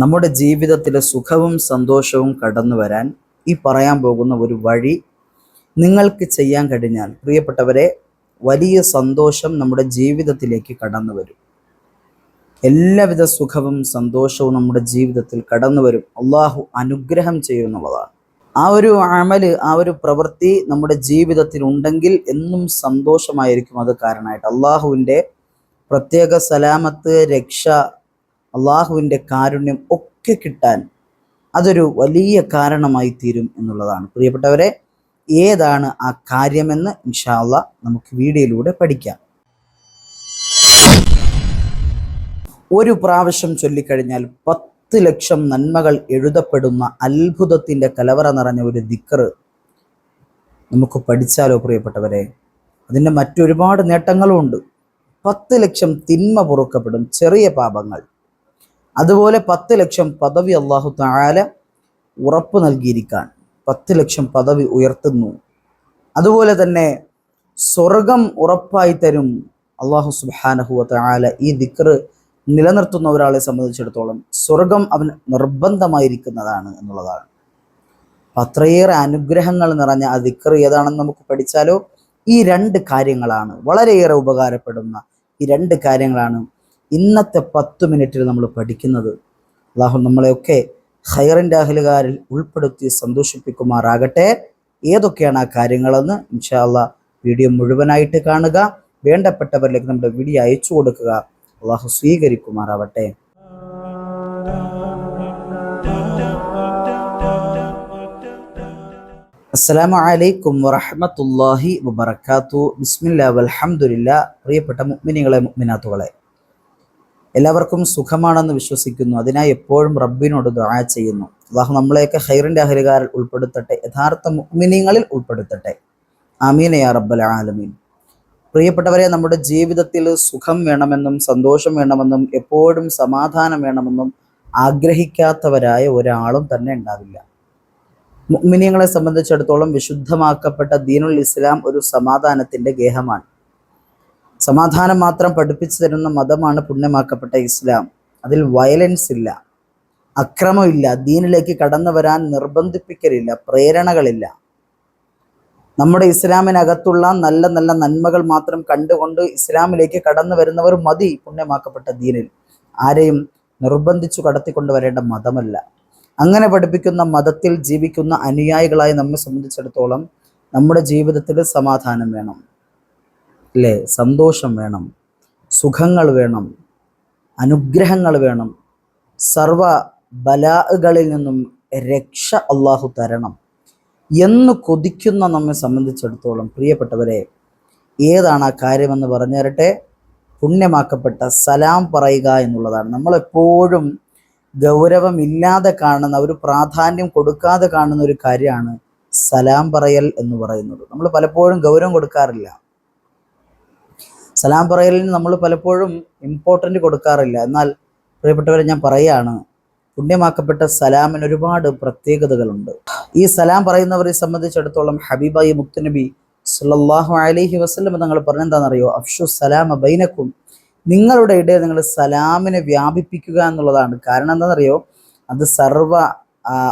നമ്മുടെ ജീവിതത്തിൽ സുഖവും സന്തോഷവും കടന്നു വരാൻ ഈ പറയാൻ പോകുന്ന ഒരു വഴി നിങ്ങൾക്ക് ചെയ്യാൻ കഴിഞ്ഞാൽ പ്രിയപ്പെട്ടവരെ വലിയ സന്തോഷം നമ്മുടെ ജീവിതത്തിലേക്ക് കടന്നു വരും. എല്ലാവിധ സുഖവും സന്തോഷവും നമ്മുടെ ജീവിതത്തിൽ കടന്നു വരും. അള്ളാഹു അനുഗ്രഹം ചെയ്യുന്നുള്ളതാണ് ആ ഒരു അമൽ ആ ഒരു പ്രവൃത്തി നമ്മുടെ ജീവിതത്തിൽ ഉണ്ടെങ്കിൽ എന്നും സന്തോഷമായിരിക്കും. അത് കാരണമായിട്ട് അള്ളാഹുവിന്റെ പ്രത്യേക സലാമത്ത് രക്ഷ അള്ളാഹുവിന്റെ കാരുണ്യം ഒക്കെ കിട്ടാൻ അതൊരു വലിയ കാരണമായി തീരും എന്നുള്ളതാണ്. പ്രിയപ്പെട്ടവരെ ഏതാണ് ആ കാര്യമെന്ന് ഇൻഷാല്ല നമുക്ക് വീഡിയോയിലൂടെ പഠിക്കാം. ഒരു പ്രാവശ്യം ചൊല്ലിക്കഴിഞ്ഞാൽ പത്ത് ലക്ഷം നന്മകൾ എഴുതപ്പെടുന്ന അത്ഭുതത്തിന്റെ കലവറ നിറഞ്ഞ ഒരു ദിക്കർ നമുക്ക് പഠിച്ചാലോ പ്രിയപ്പെട്ടവരെ? അതിന്റെ മറ്റൊരുപാട് നേട്ടങ്ങളും ഉണ്ട് പത്ത് ലക്ഷം തിന്മ പൊറുക്കപ്പെടും ചെറിയ പാപങ്ങൾ. അതുപോലെ പത്ത് ലക്ഷം പദവി അള്ളാഹു താല ഉറപ്പ് നൽകിയിരിക്കാൻ. പത്ത് ലക്ഷം പദവി ഉയർത്തുന്നു. അതുപോലെ തന്നെ സ്വർഗം ഉറപ്പായി തരും അള്ളാഹു സുബാനഹുവ താല ഈ ദിക്റ് നിലനിർത്തുന്ന ഒരാളെ സംബന്ധിച്ചിടത്തോളം സ്വർഗം അവൻ നിർബന്ധമായിരിക്കുന്നതാണ് എന്നുള്ളതാണ്. അത്രയേറെ അനുഗ്രഹങ്ങൾ നിറഞ്ഞ ആ ദിക്റ് ഏതാണെന്ന് നമുക്ക് പഠിച്ചാലോ? ഈ രണ്ട് കാര്യങ്ങളാണ്. വളരെയേറെ ഉപകാരപ്പെടുന്ന ഈ രണ്ട് കാര്യങ്ങളാണ് ഇന്നത്തെ പത്ത് മിനിറ്റിൽ നമ്മൾ പഠിക്കുന്നത് അള്ളാഹു നമ്മളെയൊക്കെ ഹൈറിന്റെ അഹലുകാരിൽ ഉൾപ്പെടുത്തി സന്തോഷിപ്പിക്കുമാറാകട്ടെ. ഏതൊക്കെയാണ് ആ കാര്യങ്ങളെന്ന് ഇൻഷാല്ല വീഡിയോ മുഴുവനായിട്ട് കാണുക. വേണ്ടപ്പെട്ടവരിലേക്ക് നമ്മുടെ വീഡിയോ അയച്ചു കൊടുക്കുക. അള്ളാഹു സ്വീകരിക്കുമാറാവട്ടെ. അസ്സലാമു അലൈക്കും വറഹ്മത്തുള്ളാഹി വബർക്കാത്തു ബിസ്മില്ലാ വലഹമുല്ല പ്രിയപ്പെട്ട മുഅ്മിനീങ്ങളെ മുഅ്മിനാത്തുകളെ. എല്ലാവർക്കും സുഖമാണെന്ന് വിശ്വസിക്കുന്നു. അതിനായി എപ്പോഴും റബ്ബിനോട് ദുആ ചെയ്യുന്നു. അള്ളാഹു നമ്മളെയൊക്കെ ഹൈറിന്റെ അഹരികാരിൽ ഉൾപ്പെടുത്തട്ടെ യഥാർത്ഥ മുഅ്മിനീങ്ങളിൽ ഉൾപ്പെടുത്തട്ടെ. അമീനയ റബ്ബൽ ആലമീൻ. പ്രിയപ്പെട്ടവരെ നമ്മുടെ ജീവിതത്തിൽ സുഖം വേണമെന്നും സന്തോഷം വേണമെന്നും എപ്പോഴും സമാധാനം വേണമെന്നും ആഗ്രഹിക്കാത്തവരായ ഒരാളും തന്നെ ഉണ്ടാവില്ല. മുഅ്മിനീങ്ങളെ സംബന്ധിച്ചിടത്തോളം വിശുദ്ധമാക്കപ്പെട്ട ദീനുൽ ഇസ്ലാം ഒരു സമാധാനത്തിന്റെ ഗേഹമാണ്. സമാധാനം മാത്രം പഠിപ്പിച്ചു തരുന്ന മതമാണ് പുണ്യമാക്കപ്പെട്ട ഇസ്ലാം. അതിൽ വയലൻസ് ഇല്ല അക്രമമില്ല ദീനിലേക്ക് കടന്നു വരാൻ നിർബന്ധിപ്പിക്കലില്ല പ്രേരണകളില്ല. നമ്മുടെ ഇസ്ലാമിനകത്തുള്ള നല്ല നല്ല നന്മകൾ മാത്രം കണ്ടുകൊണ്ട് ഇസ്ലാമിലേക്ക് കടന്നു വരുന്നവർ മതി പുണ്യമാക്കപ്പെട്ട ദീനിൽ. ആരെയും നിർബന്ധിച്ചു കടത്തിക്കൊണ്ടു വരേണ്ട മതമല്ല. അങ്ങനെ പഠിപ്പിക്കുന്ന മതത്തിൽ ജീവിക്കുന്ന അനുയായികളായി നമ്മെ സംബന്ധിച്ചിടത്തോളം നമ്മുടെ ജീവിതത്തിൽ സമാധാനം വേണം. അല്ലേ സന്തോഷം വേണം. സുഖങ്ങൾ വേണം. അനുഗ്രഹങ്ങൾ വേണം. സർവ ബലാകളിൽ നിന്നും രക്ഷ അള്ളാഹു തരണം. എന്ന് കൊതിക്കുന്ന നമ്മെ സംബന്ധിച്ചിടത്തോളം പ്രിയപ്പെട്ടവരെ ഏതാണ് ആ കാര്യമെന്ന് പറഞ്ഞു തരട്ടെ? പുണ്യമാക്കപ്പെട്ട സലാം പറയുക എന്നുള്ളതാണ്. നമ്മളെപ്പോഴും ഗൗരവമില്ലാതെ കാണുന്ന ഒരു പ്രാധാന്യം കൊടുക്കാതെ കാണുന്ന ഒരു കാര്യമാണ് സലാം പറയൽ എന്ന് പറയുന്നത്. നമ്മൾ പലപ്പോഴും ഗൗരവം കൊടുക്കാറില്ല. സലാം പറയലിന് നമ്മൾ പലപ്പോഴും ഇമ്പോർട്ടന്റ് കൊടുക്കാറില്ല. എന്നാൽ പ്രിയപ്പെട്ടവരെ ഞാൻ പറയുകയാണ് പുണ്യമാക്കപ്പെട്ട സലാമിന് ഒരുപാട് പ്രത്യേകതകളുണ്ട്. ഈ സലാം പറയുന്നവരെ സംബന്ധിച്ചിടത്തോളം ഹബീബായി മുക്തനബി സുല്ലാഹു അലഹി വസ്ലം തങ്ങൾ പറഞ്ഞെന്താണെന്നറിയോ? അഫ്ഷു സലാമ ബൈനക്കും. നിങ്ങളുടെ ഇടയിൽ നിങ്ങൾ സലാമിനെ വ്യാപിപ്പിക്കുക എന്നുള്ളതാണ്. കാരണം എന്താണെന്നറിയോ? അത് സർവ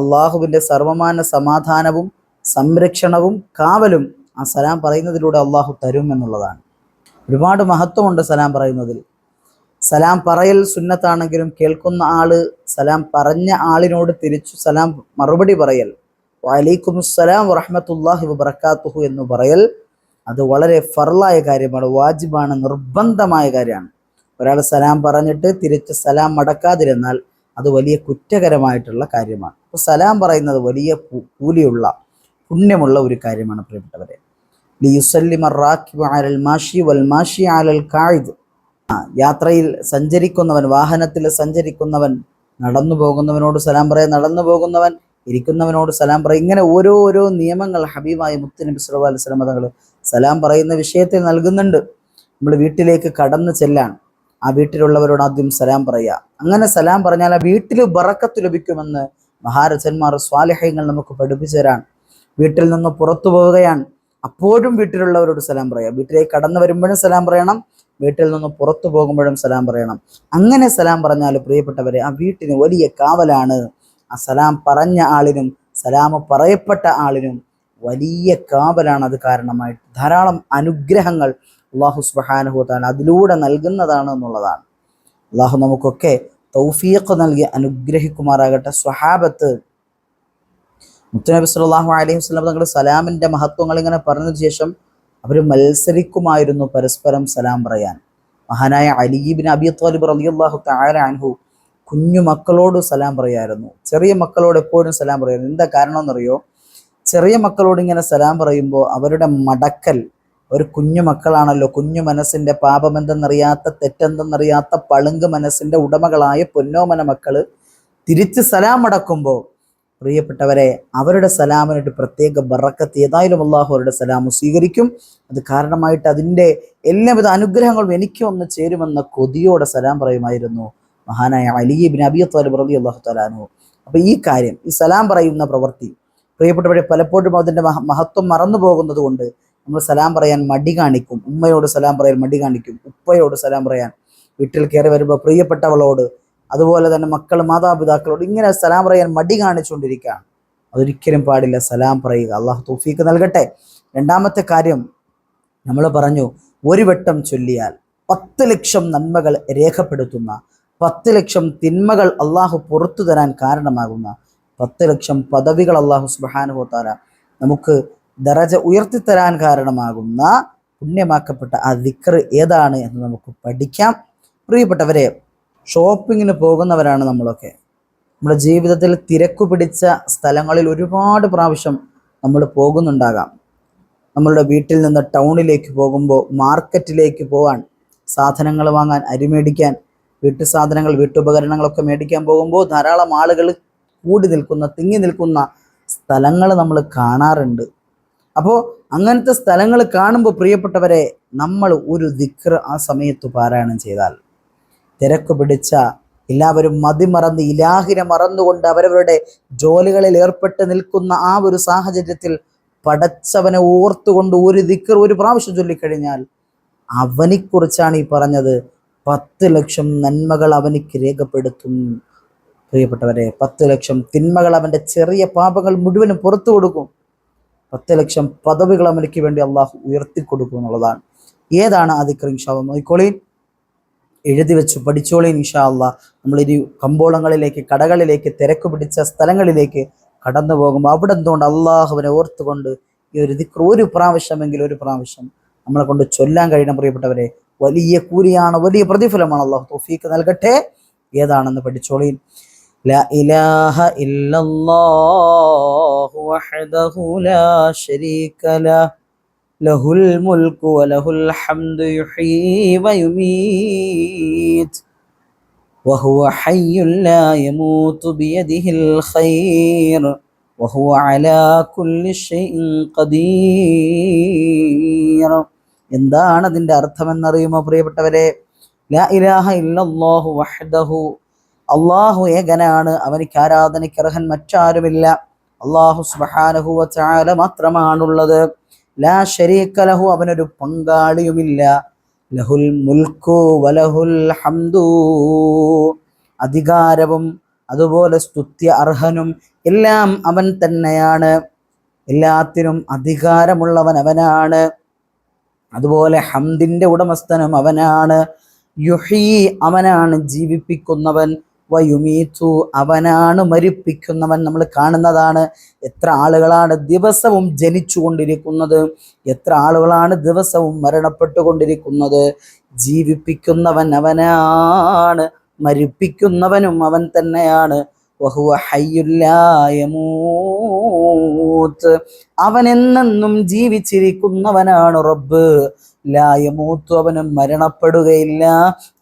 അള്ളാഹുവിന്റെ സർവമാന സമാധാനവും സംരക്ഷണവും കാവലും ആ സലാം പറയുന്നതിലൂടെ അള്ളാഹു തരും എന്നുള്ളതാണ്. ഒരുപാട് മഹത്വമുണ്ട് സലാം പറയുന്നതിൽ. സലാം പറയൽ സുന്നത്താണെങ്കിലും കേൾക്കുന്ന ആൾ സലാം പറഞ്ഞ ആളിനോട് തിരിച്ചു സലാം മറുപടി പറയൽ. വലൈക്കും സലാം വറഹമത്തല്ലാഹി വബർക്കാത്തുഹു എന്ന് പറയൽ അത് വളരെ ഫർലായ കാര്യമാണ് വാജിബാണ് നിർബന്ധമായ കാര്യമാണ്. ഒരാൾ സലാം പറഞ്ഞിട്ട് തിരിച്ച് സലാം മടക്കാതിരുന്നാൽ അത് വലിയ കുറ്റകരമായിട്ടുള്ള കാര്യമാണ്. അപ്പോൾ സലാം പറയുന്നത് വലിയ കൂലിയുള്ള പുണ്യമുള്ള ഒരു കാര്യമാണ് പ്രിയപ്പെട്ടവരെ. യാത്രയിൽ സഞ്ചരിക്കുന്നവൻ വാഹനത്തിൽ സഞ്ചരിക്കുന്നവൻ നടന്നു പോകുന്നവനോട് സലാം പറയാൻ നടന്നു പോകുന്നവൻ ഇരിക്കുന്നവനോട് സലാം പറയും. ഇങ്ങനെ ഓരോ ഓരോ നിയമങ്ങൾ ഹബീബായ മുത്തനബി സല്ലല്ലാഹു അലൈഹി വസല്ലം തങ്ങൾ സലാം പറയുന്ന വിഷയത്തിൽ നൽകുന്നുണ്ട്. നമ്മൾ വീട്ടിലേക്ക് കടന്നു ചെല്ലാൻ ആ വീട്ടിലുള്ളവരോട് ആദ്യം സലാം പറയുക അങ്ങനെ സലാം പറഞ്ഞാൽ ആ വീട്ടിൽ ബറക്കത്ത് ലഭിക്കുമെന്ന് മഹാരഥന്മാർ സ്വാലഹ്യങ്ങൾ നമുക്ക് പഠിപ്പിച്ചു തരാൻ. വീട്ടിൽ നിന്ന് പുറത്തു പോവുകയാണ്. അപ്പോഴും വീട്ടിലുള്ളവരോട് സലാം പറയാം. വീട്ടിലേക്ക് കടന്നു വരുമ്പോഴും സലാം പറയണം വീട്ടിൽ നിന്ന് പുറത്തു പോകുമ്പോഴും സലാം പറയണം. അങ്ങനെ സലാം പറഞ്ഞാൽ പ്രിയപ്പെട്ടവരെ ആ വീട്ടിന് വലിയ കാവലാണ്. ആ സലാം പറഞ്ഞ ആളിനും സലാം പറയപ്പെട്ട ആളിനും വലിയ കാവലാണ് അത് കാരണമായിട്ട്. ധാരാളം അനുഗ്രഹങ്ങൾ അള്ളാഹു സുബാനുഹുത്താൻ അതിലൂടെ നൽകുന്നതാണ് എന്നുള്ളതാണ്. അള്ളാഹു നമുക്കൊക്കെ തൗഫീഖ് നൽകി അനുഗ്രഹിക്കുമാറാകട്ടെ. സ്വഹാബത്ത് മുത്തനബി സല്ലല്ലാഹു അലൈഹി വസല്ലം തങ്ങളുടെ സലാമിന്റെ മഹത്വങ്ങൾ ഇങ്ങനെ പറഞ്ഞതിന് ശേഷം അവർ മത്സരിക്കുമായിരുന്നു പരസ്പരം സലാം പറയാൻ. മഹാനായ അലീബിൻ അബി താലിബ് റളിയല്ലാഹു തആല അൻഹു കുഞ്ഞു മക്കളോട് സലാം പറയായിരുന്നു. ചെറിയ മക്കളോട് എപ്പോഴും സലാം പറയായിരുന്നു. എന്താ കാരണം എന്നറിയോ ചെറിയ മക്കളോട് ഇങ്ങനെ സലാം പറയുമ്പോൾ അവരുടെ മടക്കൽ ഒരു കുഞ്ഞു മക്കളാണല്ലോ. കുഞ്ഞു മനസ്സിന്റെ പാപമെന്തെന്നറിയാത്ത തെറ്റെന്തെന്നറിയാത്ത പളുങ്ക് മനസ്സിന്റെ ഉടമകളായ പൊന്നോമന മക്കൾ തിരിച്ച് സലാം അടക്കുമ്പോൾ പ്രിയപ്പെട്ടവരെ അവരുടെ സലാമിനൊരു പ്രത്യേക ബറക്കത്ത് ഏതായാലും അള്ളാഹു അവരുടെ സലാമു സ്വീകരിക്കും. അത് കാരണമായിട്ട് അതിന്റെ എല്ലാവിധ അനുഗ്രഹങ്ങളും എനിക്ക് ഒന്ന് ചേരുമെന്ന കൊതിയോടെ സലാം പറയുമായിരുന്നു മഹാനായ അലിബിൻ ബിൻ താലിബ് റബി അള്ളാഹു തലാനു അപ്പോൾ ഈ കാര്യം ഈ സലാം പറയുന്ന പ്രവൃത്തി പ്രിയപ്പെട്ടവരെ പലപ്പോഴും അതിന്റെ മഹ- മഹത്വം മറന്നു പോകുന്നത് കൊണ്ട് നമ്മൾ സലാം പറയാൻ മടി കാണിക്കും. ഉമ്മയോട് സലാം പറയാൻ മടി കാണിക്കും. ഉപ്പയോട് സലാം പറയാൻ. വീട്ടിൽ കയറി വരുമ്പോൾ പ്രിയപ്പെട്ടവളോട് അതുപോലെ തന്നെ മക്കൾ മാതാപിതാക്കളോട് ഇങ്ങനെ സലാം പറയാൻ മടി കാണിച്ചുകൊണ്ടിരിക്കുകയാണ്. അതൊരിക്കലും പാടില്ല. സലാം പറയുക. അള്ളാഹു തൗഫീക്ക് നൽകട്ടെ. രണ്ടാമത്തെ കാര്യം നമ്മൾ പറഞ്ഞു ഒരു വട്ടം ചൊല്ലിയാൽ പത്ത് ലക്ഷം നന്മകൾ രേഖപ്പെടുത്തുന്ന പത്ത് ലക്ഷം തിന്മകൾ അള്ളാഹു പുറത്തു തരാൻ കാരണമാകുന്ന പത്ത് ലക്ഷം പദവികൾ അള്ളാഹു സുബാനുഭവത്താല നമുക്ക് ദറജ ഉയർത്തിത്തരാൻ കാരണമാകുന്ന പുണ്യമാക്കപ്പെട്ട ആ ദിക്ർ ഏതാണ് എന്ന് നമുക്ക് പഠിക്കാം. പ്രിയപ്പെട്ടവരെ ഷോപ്പിങ്ങിന് പോകുന്നവരാണ് നമ്മളൊക്കെ. നമ്മുടെ ജീവിതത്തിൽ തിരക്കു പിടിച്ച സ്ഥലങ്ങളിൽ ഒരുപാട് പ്രാവശ്യം നമ്മൾ പോകുന്നുണ്ടാകാം. നമ്മളുടെ വീട്ടിൽ നിന്ന് ടൗണിലേക്ക് പോകുമ്പോൾ മാർക്കറ്റിലേക്ക് പോകാൻ സാധനങ്ങൾ വാങ്ങാൻ അരി മേടിക്കാൻ വീട്ടു സാധനങ്ങൾ വീട്ടുപകരണങ്ങളൊക്കെ മേടിക്കാൻ പോകുമ്പോൾ ധാരാളം ആളുകൾ കൂടി നിൽക്കുന്ന തിങ്ങി നിൽക്കുന്ന സ്ഥലങ്ങൾ നമ്മൾ കാണാറുണ്ട്. അപ്പോൾ അങ്ങനത്തെ സ്ഥലങ്ങൾ കാണുമ്പോൾ പ്രിയപ്പെട്ടവരെ നമ്മൾ ഒരു ദിക്ർ ആ സമയത്ത് പാരായണം ചെയ്താൽ തിരക്ക് പിടിച്ച എല്ലാവരും മതിമറന്ന് ഇലാഹിനെ മറന്നുകൊണ്ട് അവരവരുടെ ജോലികളിൽ ഏർപ്പെട്ട് നിൽക്കുന്ന ആ ഒരു സാഹചര്യത്തിൽ പടച്ചവനെ ഓർത്തുകൊണ്ട് ഒരു ദിക്കർ ഒരു പ്രാവശ്യം ചൊല്ലിക്കഴിഞ്ഞാൽ അവനെക്കുറിച്ചാണ് ഈ പറഞ്ഞത്. പത്ത് ലക്ഷം നന്മകൾ അവനിക്ക് രേഖപ്പെടുത്തും. പ്രിയപ്പെട്ടവരെ പത്ത് ലക്ഷം തിന്മകൾ അവന്റെ ചെറിയ പാപങ്ങൾ മുഴുവനും പുറത്തു കൊടുക്കും. പത്ത് ലക്ഷം പദവികൾ അവനിക്ക് വേണ്ടി അള്ളാഹു ഉയർത്തിക്കൊടുക്കും എന്നുള്ളതാണ്. ഏതാണ് ഇൻഷാ അള്ളാഹ് നോക്കിക്കോളീൻ. എഴുതി വെച്ച്. പഠിച്ചോളേ ഇൻഷാ നമ്മൾ നമ്മളൊരു കമ്പോളങ്ങളിലേക്ക് കടകളിലേക്ക് തിരക്ക് പിടിച്ച സ്ഥലങ്ങളിലേക്ക് കടന്നു പോകുമ്പോൾ അവിടെ എന്തുകൊണ്ട് അള്ളാഹുവിനെ ഓർത്തുകൊണ്ട് ഈ ഒരു ദിക്ർ ഒരു പ്രാവശ്യമെങ്കിലും ഒരു പ്രാവശ്യം നമ്മളെ കൊണ്ട് ചൊല്ലാൻ കഴിയണം പ്രിയപ്പെട്ടവരെ. വലിയ കൂലിയാണ് വലിയ പ്രതിഫലമാണ് അള്ളാഹു തോഫീക്ക് നൽകട്ടെ. ഏതാണെന്ന് പഠിച്ചോളീൻ. لا إله إلا له الملك وله الحمد يحيي ويميت وهو حي لا يموت بيده الخير وهو على كل شيء قدير എന്താണ് അതിന്റെ അർത്ഥമെന്നറിയുമോ പ്രിയപ്പെട്ടവരെ ലാ ഇലാഹ ഇല്ലല്ലാഹു വഹ്ദഹു അള്ളാഹു ഏകനാണ് അവനിക്ക് ആരാധനയ്ക്ക് അർഹൻ മറ്റാരുമില്ല അള്ളാഹു സുബ്ഹാനഹു വ തആല മാത്രമാണുള്ളത് ലാ ശരീക ലഹു അവനൊരു പങ്കാളിയുമില്ല. ലഹുൽ മുൽക്കു വലഹുൽ ഹംദു. അധികാരവും അതുപോലെ സ്തുത്യ അർഹനും എല്ലാം അവൻ തന്നെയാണ്. എല്ലാത്തിനും അധികാരമുള്ളവൻ അവനാണ്. അതുപോലെ ഹംദിന്റെ ഉടമസ്ഥനും അവനാണ്. യുഹി അവനാണ് ജീവിപ്പിക്കുന്നവൻ. വയുമീത്തു അവനാണ് മരിപ്പിക്കുന്നവൻ നമ്മൾ കാണുന്നതാണ്. എത്ര ആളുകളാണ് ദിവസവും ജനിച്ചുകൊണ്ടിരിക്കുന്നത്? എത്ര ആളുകളാണ് ദിവസവും മരണപ്പെട്ടുകൊണ്ടിരിക്കുന്നത്? ജീവിപ്പിക്കുന്നവൻ അവനാണ് മരിപ്പിക്കുന്നവനും അവൻ തന്നെയാണ്. വഹുവ ഹയ്യുല്ലായമൂത്ത്. അവൻ എന്നെന്നും ജീവിച്ചിരിക്കുന്നവനാണ് റബ്ബ്. ലായമൂത്തു അവന് മരണപ്പെടുകയില്ല.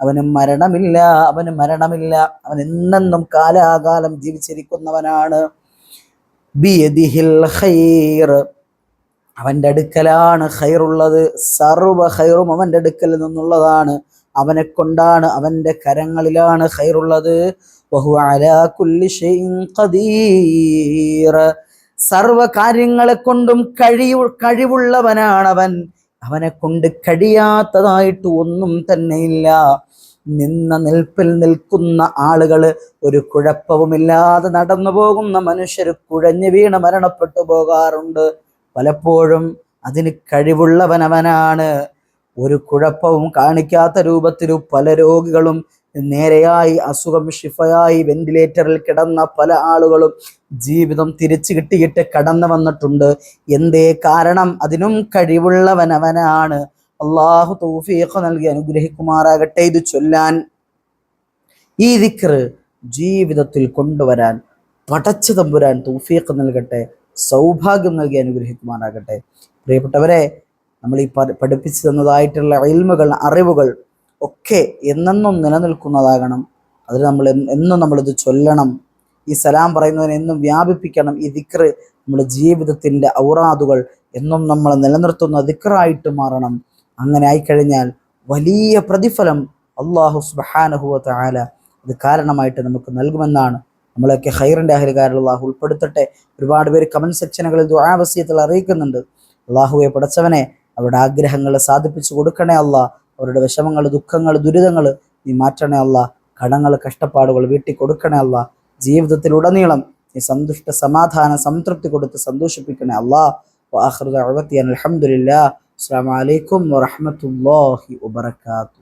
അവന് മരണമില്ല അവന് മരണമില്ല. അവൻ എന്നെന്നും കാലാകാലം ജീവിച്ചിരിക്കുന്നവനാണ്. ബിയദിഹിൽ ഖൈർ. അവന്റെ അടുക്കലാണ് ഖൈറുള്ളത്. സർവ ഖൈറും അവന്റെ അടുക്കൽ നിന്നുള്ളതാണ്. അവനെ കൊണ്ടാണ് അവന്റെ കരങ്ങളിലാണ് ഖൈറുള്ളത്. വഹു ഖദീർ സർവ കാര്യങ്ങളെ കൊണ്ടും കഴിയു കഴിവുള്ളവനാണവൻ. അവനെ കൊണ്ട് കഴിയാത്തതായിട്ട് ഒന്നും തന്നെയില്ല നിന്ന നിൽപ്പിൽ നിൽക്കുന്ന ആളുകൾ ഒരു കുഴപ്പവുമില്ലാതെ നടന്നു പോകുന്ന മനുഷ്യർ കുഴഞ്ഞു വീണ് മരണപ്പെട്ടു പോകാറുണ്ട്. പലപ്പോഴും അതിന് കഴിവുള്ളവനവനാണ്. ഒരു കുഴപ്പവും കാണിക്കാത്ത രൂപത്തിൽ പല രോഗികളും നേരെയായി അസുഖം ഷിഫയായി വെന്റിലേറ്ററിൽ കിടന്ന പല ആളുകളും ജീവിതം തിരിച്ചു കിട്ടിയിട്ട് കടന്നു വന്നിട്ടുണ്ട്. എന്തേ കാരണം? അതിനും കഴിവുള്ളവനവനാണ്. അള്ളാഹു തൗഫീഖ് നൽകി അനുഗ്രഹിക്കുമാറാകട്ടെ ഇത് ചൊല്ലാൻ. ഈ ദിക്ർ ജീവിതത്തിൽ കൊണ്ടുവരാൻ പടച്ചു തമ്പുരാൻ തൗഫീഖ് നൽകട്ടെ സൗഭാഗ്യം നൽകി അനുഗ്രഹിക്കുമാറാകട്ടെ. പ്രിയപ്പെട്ടവരെ നമ്മൾ ഈ പഠി- പഠിപ്പിച്ചു തന്നതായിട്ടുള്ള അറിവുകൾ ഒക്കെ എന്നെന്നും നിലനിൽക്കുന്നതാകണം. അതിൽ നമ്മൾ എന്ന് നമ്മളിത് ചൊല്ലണം. ഈ സലാം പറയുന്നതിനെ എന്നും വ്യാപിപ്പിക്കണം. ഈ ദിക്റ് നമ്മുടെ ജീവിതത്തിന്റെ ഔറാദുകൾ എന്നും നമ്മൾ നിലനിർത്തുന്ന ദിക്റായിട്ട് മാറണം. അങ്ങനെ ആയിക്കഴിഞ്ഞാൽ വലിയ പ്രതിഫലം അള്ളാഹു സുബാനഹുവ ആല അത് കാരണമായിട്ട് നമുക്ക് നൽകുമെന്നാണ്. നമ്മളൊക്കെ ഹൈറിന്റെ അഹരികാരിൽ അള്ളാഹു ഉൾപ്പെടുത്തട്ടെ. ഒരുപാട് പേര് കമന്റ് സെക്ഷനുകളിൽ ദുരാവസ്യത്തിൽ അറിയിക്കുന്നുണ്ട്. അള്ളാഹുവെ പടച്ചവനെ അവരുടെ ആഗ്രഹങ്ങൾ സാധിപ്പിച്ചു കൊടുക്കണേ അല്ല അവരുടെ വിഷമങ്ങൾ ദുഃഖങ്ങൾ ദുരിതങ്ങൾ നീ മാറ്റണേ അല്ല. കടങ്ങൾ കഷ്ടപ്പാടുകൾ വീട്ടി കൊടുക്കണേ അല്ല. ജീവിതത്തിലുടനീളം നീ സന്തുഷ്ട സമാധാന സംതൃപ്തി കൊടുത്ത് സന്തോഷിപ്പിക്കണേ അല്ലാ. വാഹൃദ അൽഹംദുലില്ലാ. അസ്സാം അലൈക്കും വറഹ്മത്തുള്ളാഹി വബറകാതുഹു.